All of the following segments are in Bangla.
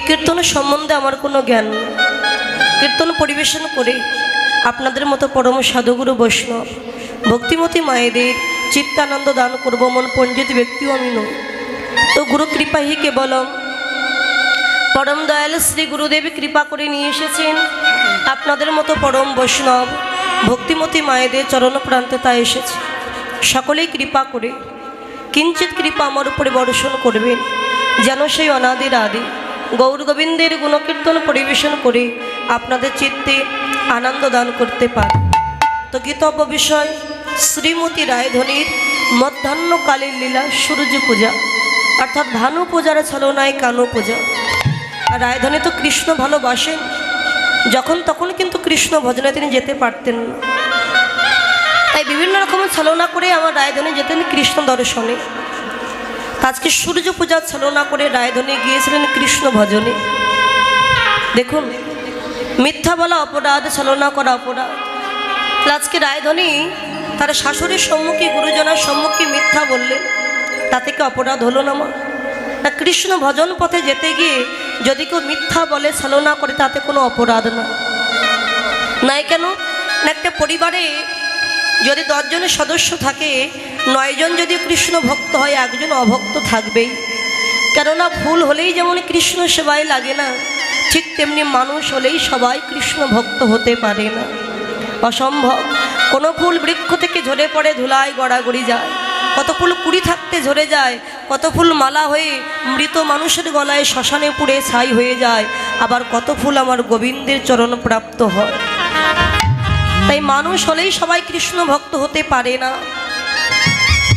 এই কীর্তনের সম্বন্ধে আমার কোনো জ্ঞান কীর্তন পরিবেশন করে আপনাদের মতো পরম সাধুগুরু বৈষ্ণব, ভক্তিমতী মায়েদের চিত্তানন্দ দান করব মন পণ্ডিত ব্যক্তিও আমি নই। তো গুরু কৃপাহি কেবলম। পরম দয়াল শ্রী গুরুদেব কৃপা করে নিয়ে এসেছেন আপনাদের মতো পরম বৈষ্ণব, ভক্তিমতী মায়েদের চরণ প্রান্তে তা এসেছে। সকলেই কৃপা করে, কিঞ্চিত কৃপা আমার উপরে বর্ষণ করবেন, যেন সেই অনাদির আদি গৌর গোবিন্দের গুণকীর্তন পরিবেশন করে আপনাদের চিত্তে আনন্দ দান করতে পারে। তো গীতব্য বিষয় শ্রীমতী রায়ধনীর মধ্যাহ্নকালীন লীলা সূর্য পূজা, অর্থাৎ ভানু পূজার ছলনায় কানু পূজা। আর রায়ধনী তো কৃষ্ণ ভালোবাসেন, যখন তখন কিন্তু কৃষ্ণ ভজনে তিনি যেতে পারতেন না। তাই বিভিন্ন রকম ছলনা করে আমার রায়ধনী যেতেন কৃষ্ণ দর্শনে। আজকে সূর্য পূজা ছলনা করে রায়ধনী গিয়েছিলেন কৃষ্ণ ভজনে। দেখুন, মিথ্যা বলা অপরাধ, ছলনা করা অপরাধ। আজকে রায়ধনী তার শাশুড়ির সম্মুখে, গুরুজনার সম্মুখে মিথ্যা বললেন। তা থেকে অপরাধ হলো না মা? না কৃষ্ণ ভজন পথে যেতে গিয়ে যদি কেউ মিথ্যা বলে, ছলনা করে, তাতে কোনো অপরাধ না। নাই কেন? না একটা পরিবারে যদি দশজনের সদস্য থাকে, নয়জন যদি কৃষ্ণ ভক্ত হয়, একজন অভক্ত থাকবেই। কেননা ফুল হলেই যেমন কৃষ্ণ সেবায় লাগে না, ঠিক তেমনি মানুষ হলেই সবাই কৃষ্ণ ভক্ত হতে পারে না। অসম্ভব। কোনো ফুল বৃক্ষ থেকে ঝরে পড়ে, ধুলায় গড়াগড়ি যায়। কত ফুল কুড়ি থাকতে ঝরে যায়, কত ফুল মালা হয়ে মৃত মানুষের গলায় শ্মশানে পুড়ে ছাই হয়ে যায়, আবার কত ফুল আমার গোবিন্দের চরণ প্রাপ্ত হয়। তাই মানুষ হলেই সবাই কৃষ্ণ ভক্ত হতে পারে না।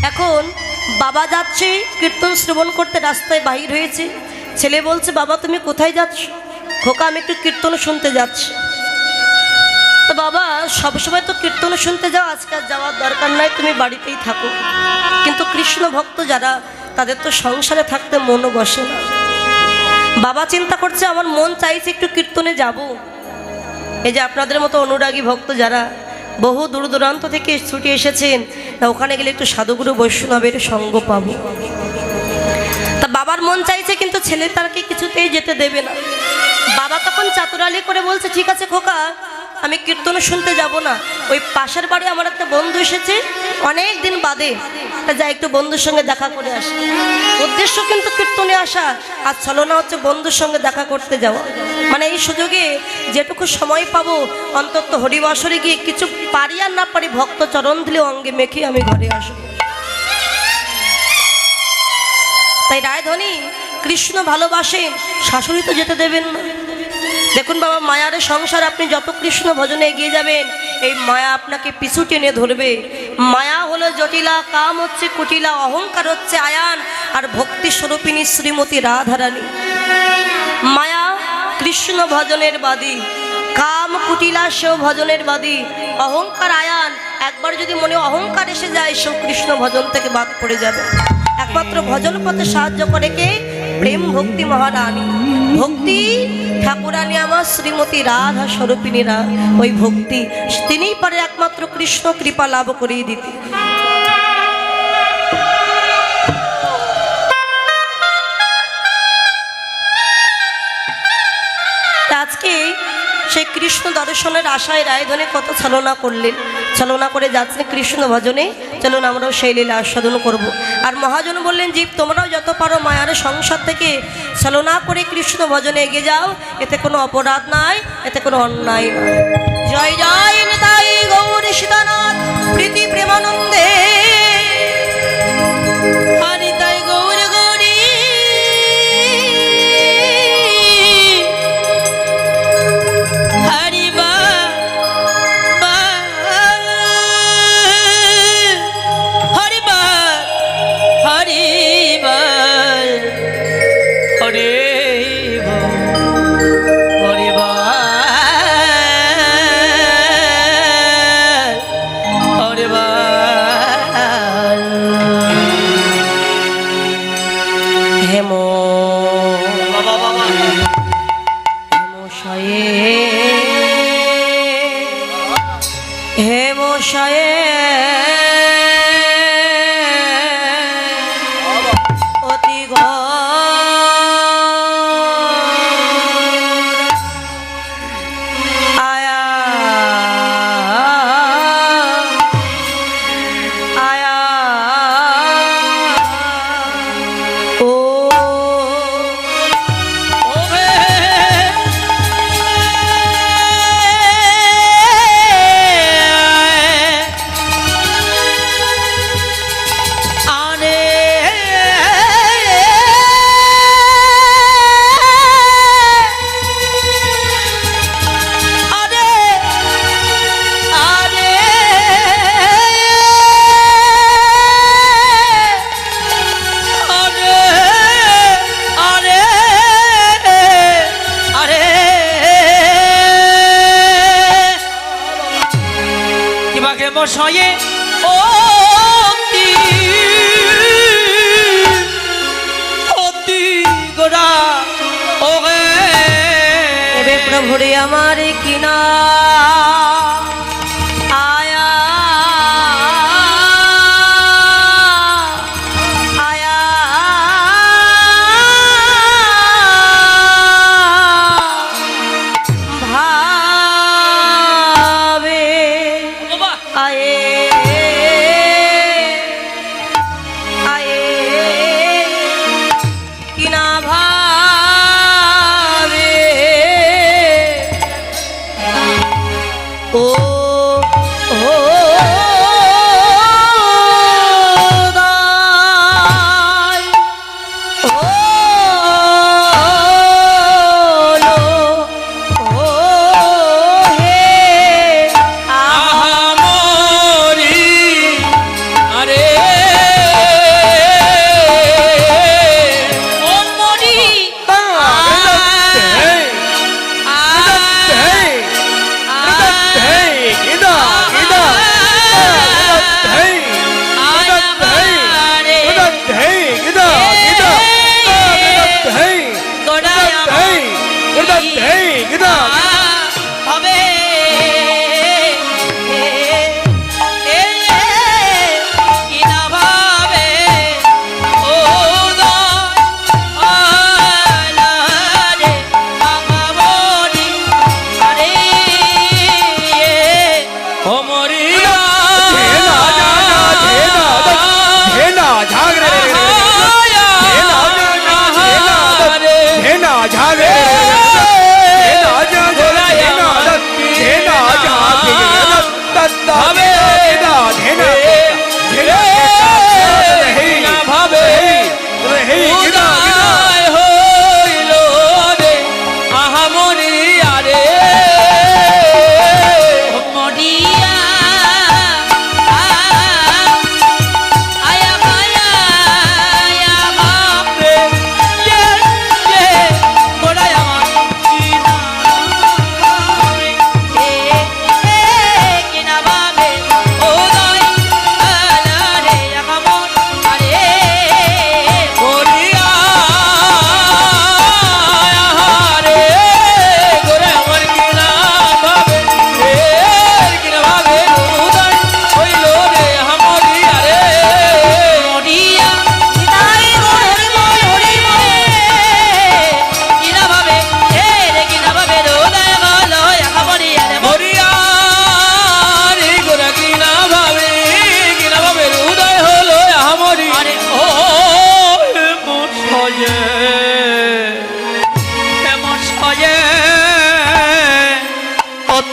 এখন বাবা যাচ্ছে, কীর্তন শ্রবণ করতে রাস্তায় বাহির হয়েছে। ছেলে বলছে, বাবা, তুমি কোথায় যাচ্ছ? খোকা, আমি একটু কীর্তন শুনতে যাচ্ছি। তো বাবা, সবসময় তো কীর্তন শুনতে যাও, আজকে আর যাওয়ার দরকার নাই, তুমি বাড়িতেই থাকো। কিন্তু কৃষ্ণ ভক্ত যারা, তাদের তো সংসারে থাকতে মনও বসে না। বাবা চিন্তা করছে, আমার মন চাইছে একটু কীর্তনে যাব। এই যে আপনাদের মতো অনুরাগী ভক্ত যারা বহু দূর দূরান্ত থেকে ছুটি এসেছেন তা ওখানে গেলে একটু সাধুগুরু বৈষ্ণবের সঙ্গ পাব। তা বাবার মন চাইছে কিন্তু ছেলে তারকে কিছুতেই যেতে দেবে না। বাবা তখন চাতুরালি করে বলছে, ঠিক আছে খোকা আমি কীর্তন শুনতে যাব না। ওই পাশের বাড়ি আমার একটা বন্ধু এসেছে, অনেক দিন বাদে। তা একটু বন্ধুর সঙ্গে দেখা করে আসি। উদ্দেশ্য কিন্তু কীর্তনে আসা, আর ছলনা হচ্ছে বন্ধুর সঙ্গে দেখা করতে যাওয়া। মানে এই সুযোগে যেটুকু সময় পাবো, অন্তত হরিবাসরে গিয়ে কিছু পারি আর না পারি ভক্ত চরণ দিলে অঙ্গে মেখে আমি ঘরে আসব। তাই রায়ধনী কৃষ্ণ ভালোবাসেন শাশুড়ি তো যেতে দেবেন না। দেখুন বাবা, মায়ার সংসার, আপনি যত কৃষ্ণ ভজনে এগিয়ে যাবেন, এই মায়া আপনাকে পিছু টেনে ধরবে। মায়া হলো জটিলা, কাম হচ্ছে কুটিলা, অহংকার হচ্ছে আয়ান, আর ভক্তি স্বরূপিনী শ্রীমতী রাধারানী। মায়া কৃষ্ণ ভজনের বাদী, কাম কুটিলা সেও ভজনের বাদী, অহংকার আয়ান, একবার যদি মনে অহংকার এসে যায়, সেও কৃষ্ণ ভজন থেকে বাদ পড়ে যাবে। একমাত্র ভজন পথে সাহায্য করে কে? প্রেম ভক্তি মহারানী। ভক্তি ঠাকুরানী আমার শ্রীমতী রাধা স্বরূপিনীরা ওই ভক্তি, তিনিই পারে একমাত্র কৃষ্ণ, কৃপা লাভ করিয়ে দিতে। আজকে সেই কৃষ্ণ দর্শনের আশায় রায় রায়ধনে কত ছলনা করলেন। ছলনা করে যাচ্ছেন কৃষ্ণ ভজনে। চলুন আমরাও সেই লীলা আস্বাদন করব। আর মহাজন বললেন, জীব, তোমরাও যত পারো মায়ার সংসার থেকে ছলনা করে কৃষ্ণ ভজনে এগিয়ে যাও। এতে কোনো অপরাধ নাই, এতে কোনো অন্যায় নয় জয় জয় তাই গৌর সীতানাথ, প্রীতি প্রেমানন্দে।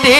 অতি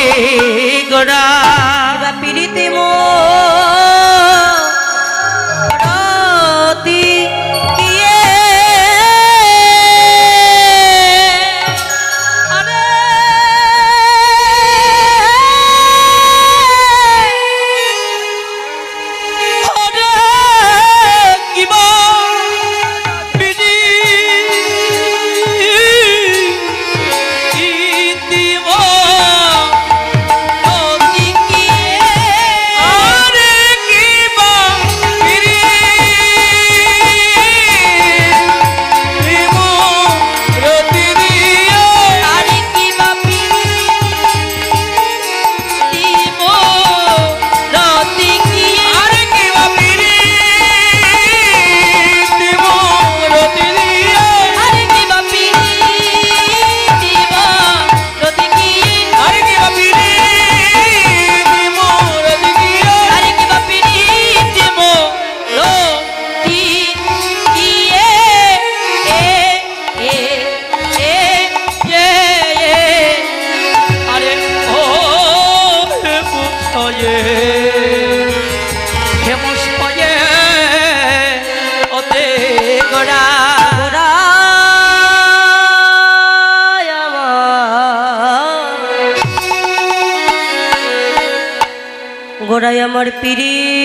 গোড়ায় আমার পিরিতিম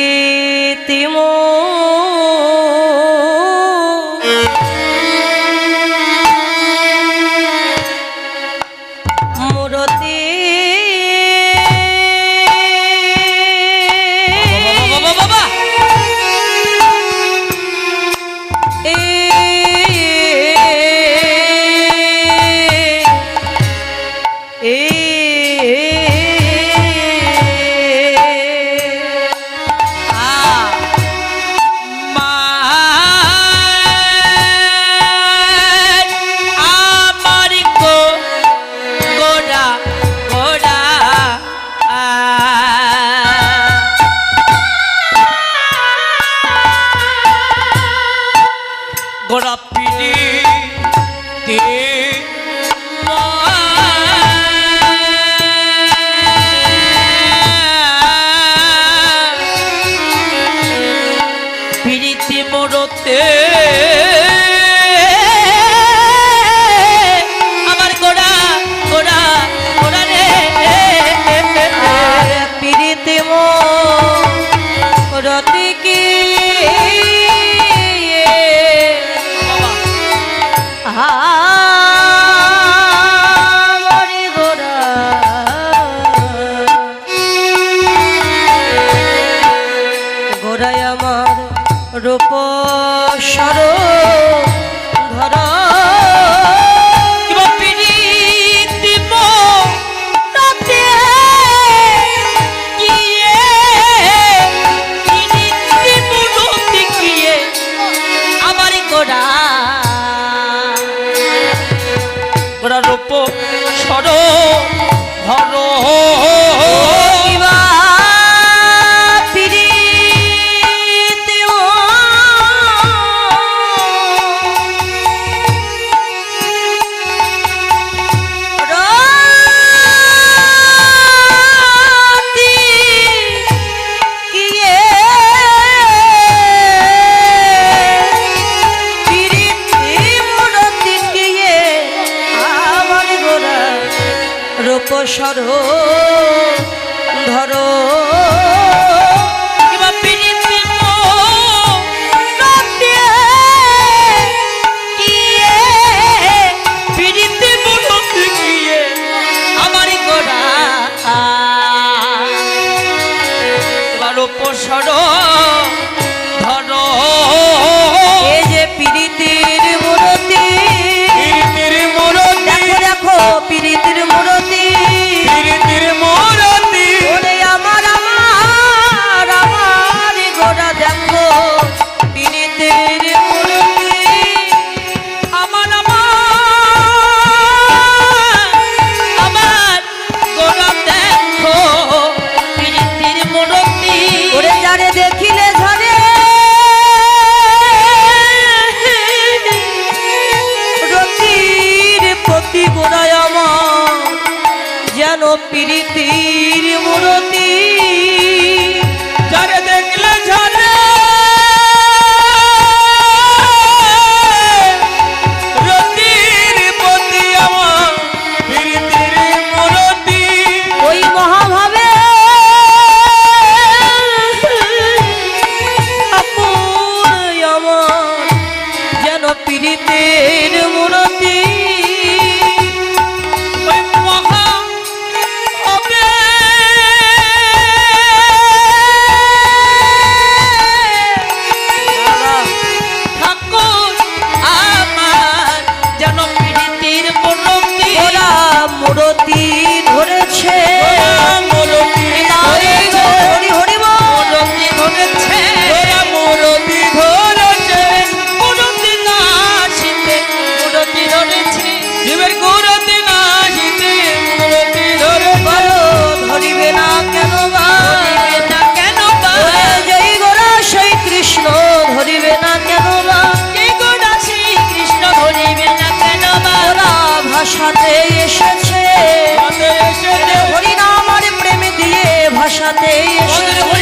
কি আমারি রূপসর ধরো। দিয়ে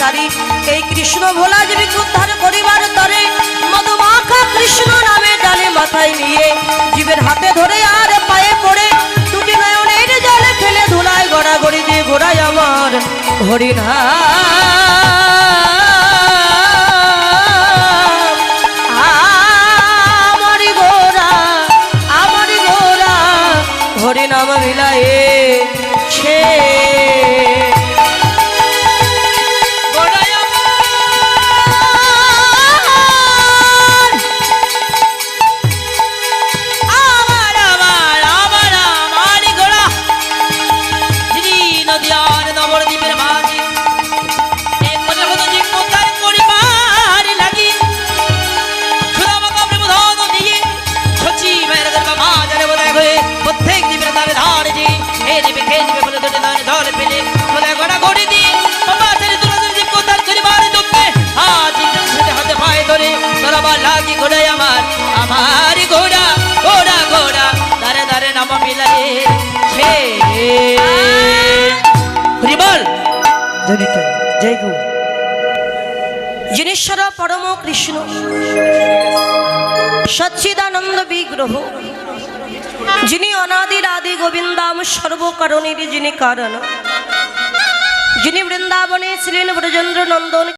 বেভিচারী এই কৃষ্ণ ভোলা জীবিক উদ্ধার করিবার তরে মধুমাখা কৃষ্ণ নামে ডালে মাথায় নিয়ে, জীবের হাতে ধরে আর পায়ে পড়ে, দুটি নয়নের জলে ফেলে ধুলায় গড়াগড়ি দিয়ে ঘোড়ায় আমার হরিণা হরিনাম বিলায়ে ছে লাগি ঘোড়াই আমার আমার ঘোড়া ঘোড়া ঘোড়া। দারে দারে নাম মিলায়ে। ছে হরি বল। জয় গু জিনেশ্বর পরম কৃষ্ণ। সচ্চিদানন্দ বিগ্রহ। যিনি অনাদির আদি গোবিন্দাম সর্বকারণের যিনি কারণ। যিনি বৃন্দাবনে ছিলেন ব্রজেন্দ্র নন্দন